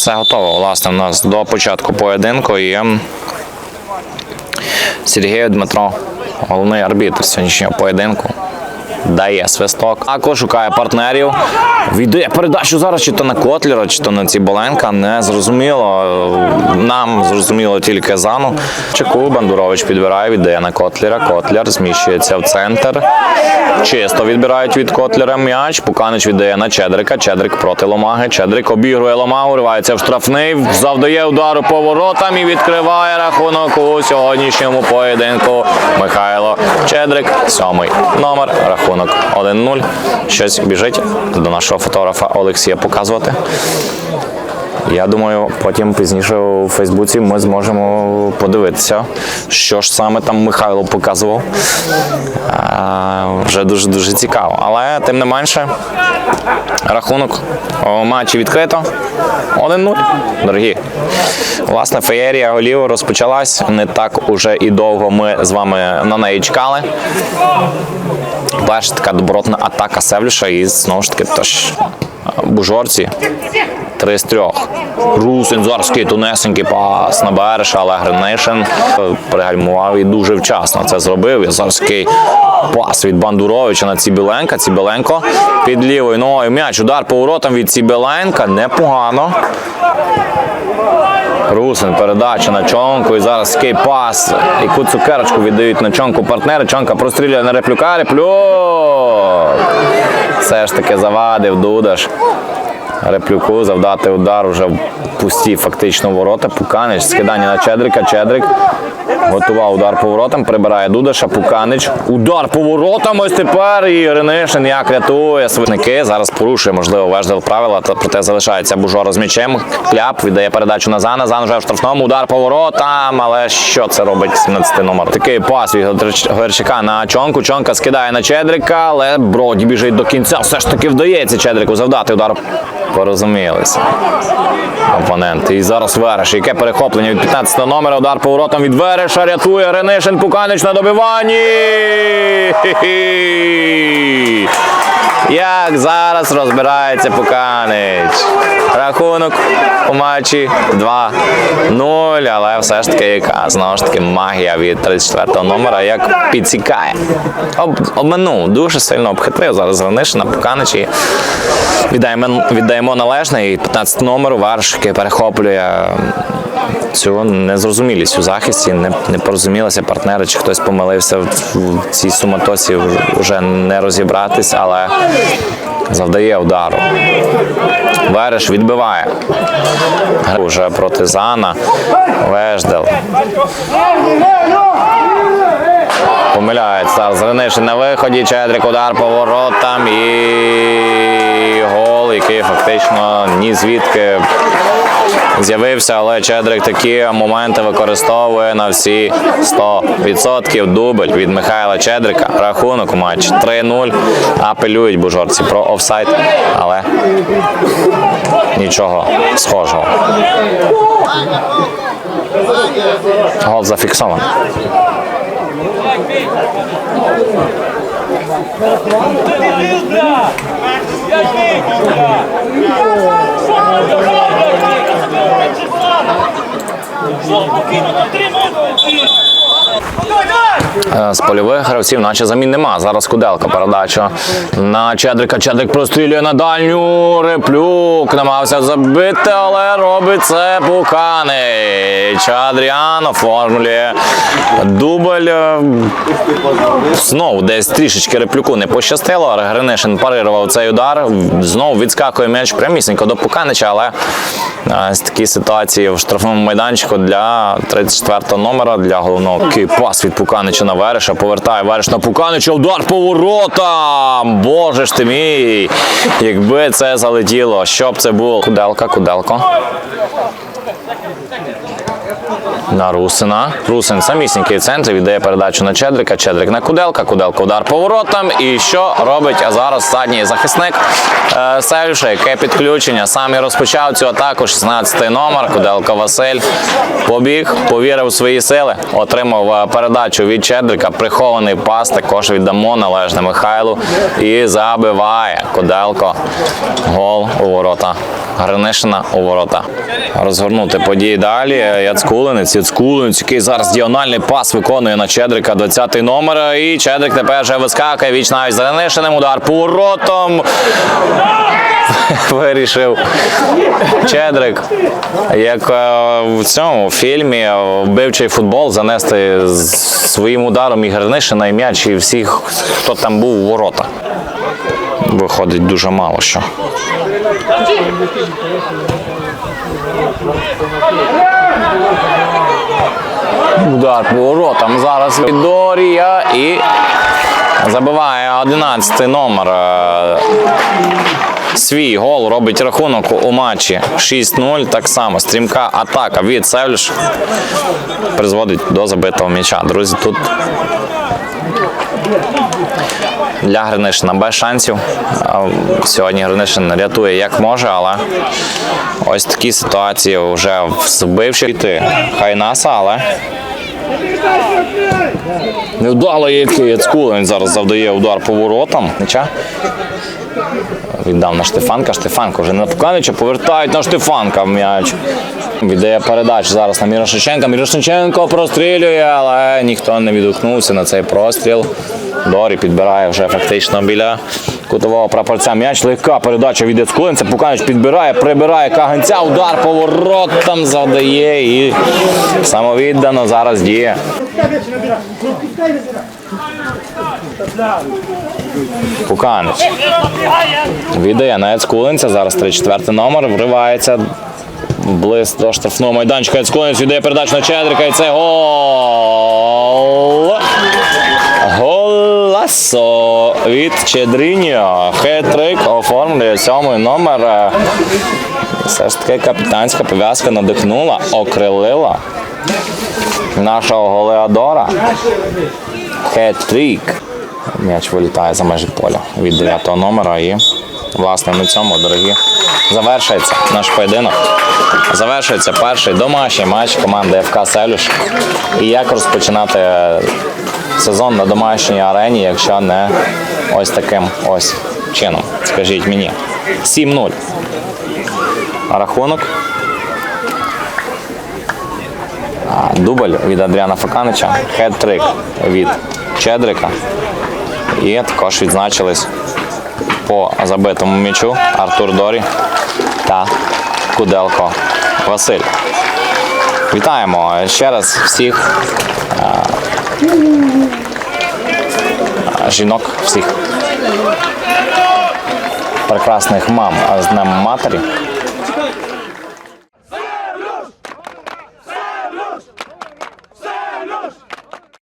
все готово. Власне, в нас до початку поєдинку є Сергій Дмитро, головний арбітр сьогоднішнього поєдинку. Дає свисток. Також шукає партнерів. Віддає передачу зараз чи то на Котлера, чи то на Ціболенка. Не зрозуміло. Нам зрозуміло тільки зану. Чеку Бандурович підбирає, віддає на Котлера. Котлер зміщується в центр. Чисто відбирають від Котлера м'яч. Пуканич віддає на Чедрика. Чедрик проти Ломаги. Чедрик обігрує Ломагу, ривається в штрафний, завдає удару по воротам і відкриває рахунок у сьогоднішньому поєдинку. Михайло Чедрик, сьомий номер. Рахунок 1-0. Щось біжить до нашого фотографа Олексія показувати. Я думаю, потім пізніше у Фейсбуці ми зможемо подивитися, що ж саме там Михайло показував. Вже дуже дуже цікаво. Але тим не менше, рахунок матчі відкрито. 1-0. Дорогі. Власне, феєрія голів розпочалась. Не так уже і довго ми з вами на неї чекали. Перша така добротна атака Севлюша і знову ж таки тож бужорці. Три з трьох. Русин, Зорський, тунесенький пас на Береша, але Гринишин пригальмував і дуже вчасно це зробив. І Зорський пас від Бандуровича на Цібіленка. Цібіленко під лівою ногою м'яч. Удар поворотом від Цібіленка. Непогано. Русин, передача на чонку. І зараз такий пас. Яку цукерочку віддають на чонку партнери. Чонка прострілює на реплюка. Реплюк. Все ж таки завадив Дудаш. Реплюку завдати удар уже в пусті фактично ворота. Пуканич, скидання на Чедрика. Чедрик готував удар по воротам, прибирає Дудаша, Пуканич. Удар по воротам ось тепер. І Гринишин як рятує свиники. Зараз порушує, можливо, Веждел правила, та проте залишається Бужора з м'ячем. Кляп віддає передачу на Зана. Зан вже в штрафному. Удар по воротам. Але що це робить 17 номер? Такий пас від Герчака на Чонку. Чонка скидає на Чедрика, але Броді біжить до кінця. Все ж таки вдається Чедрику завдати удар. Порозумілися. Опоненти. І зараз Вереш. Яке перехоплення від 15 номера. Удар поворотом від Вереша. Рятує Гринишин. Пуканич на добиванні. Як зараз розбирається Пуканич. Рахунок у матчі 2-0, але все ж таки яка знову ж таки магія від 34-го номера, як підсікає. Об, обманув, дуже сильно обхитрив зараз Гринишина, Пуканич і віддаємо, віддаємо належне. І 15 номеру Варш, який перехоплює цю незрозумілість у захисті, не, не порозумілися партнери, чи хтось помилився в, цій суматосі вже не розібратись, але завдає удару. Вереш відбиває. Уже проти Зана. Веждел. Помиляється зараз на виході. Чедрик удар по воротам і гол, який фактично ні звідки з'явився, але Чедрик такі моменти використовує на всі 100%. Дубль від Михайла Чедрика. Рахунок у матчі 3-0. Апелюють бужорці про офсайд, але нічого схожого. Гол зафіксований. Е, З польових гравців, наче замін нема. Зараз Куделка передача на Чедрика. Чедрик прострілює на дальню. Реплюк намагався забити, але робить це Пуканич. Адріан оформлює дубль. Знову десь трішечки реплюку не пощастило. Гринишин парирував цей удар. Знову відскакує м'яч прямісінько до Пуканича, але такі ситуації в штрафному майданчику для 34-го номера, для головного кіпас пас від Пуканича на Вереша. Повертає Вереш на Пуканича. Удар по воротам. Боже ж ти мій. Якби це залетіло, що б це було? Куделка, куделко. На Русина. Русин самісінький в центрі віддає передачу на Чедрика. Чедрик на Куделка. Куделка удар поворотом. І що робить зараз задній захисник е, Севлюша, яке підключення. Сам і розпочав цю атаку. 16 номер. Куделка Василь побіг, повірив у свої сили. Отримав е, передачу від Чедрика. Прихований пас. Також віддамо належне Михайлу. І забиває Куделко. Гол у ворота. Гринишина у ворота. Розгорнути події далі. Яцкулинець, Яцкулинець, який зараз діагональний пас виконує на Чедрика 20-й номер. І Чедрик тепер вже вискакує віч навіть з Гринишиним. Удар поворотом. Вирішив Чедрик, як е, в цьому фільмі е, вбивчий футбол занести своїм ударом і Гринишина, і м'яч, і всіх, хто там був у ворота. Виходить дуже мало що. Удар поворотом зараз від Дорія і забиває 11 номер. Свій гол робить рахунок у матчі 6-0. Так само стрімка атака від Севлюш призводить до забитого м'яча. Друзі, тут для Гринишина без шансів. Сьогодні Гринишин рятує як може, але ось такі ситуації вже збивши йти Хайнаса, але невдало Яцкулин він зараз завдає удар по воротам. Віддав на Штефанка. Штефанка вже не на Пуканича, повертають на Штефанка м'яч. Віддає передачу зараз на Мірошниченка. Мірошниченко прострілює, але ніхто не відгукнувся на цей простріл. Дорі підбирає вже фактично біля кутового прапорця. М'яч легка передача від Яцкулинця. Пуканич підбирає, прибирає Каганця. Удар поворотом завдає і самовіддано зараз діє. Пуканич. Віддає на Яцкулинця. Зараз 3-4 номер. Вривається близь до штрафного майданчика. Яцкулинець віддає передачу на Чедрика. І це гол. Голасо від Чедріньо. Хет-трик оформлює сьомий номер. Все ж таки капітанська пов'язка надихнула, окрилила нашого голеадора. Хет-трик. М'яч вилітає за межі поля від 9 номера і власне на цьому, дорогі, завершується наш поєдинок. Завершується перший домашній матч команди ФК Селюш. І як розпочинати сезон на домашній арені, якщо не ось таким ось чином. Скажіть мені. 7-0. Рахунок. Дубль від Адріана Факанича, хет-трик від Чедрика. І також відзначились по забитому м'ячу Артур Дорі та Куделко Василь. Вітаємо ще раз всіх а, жінок, всіх прекрасних мам з Днем Матері.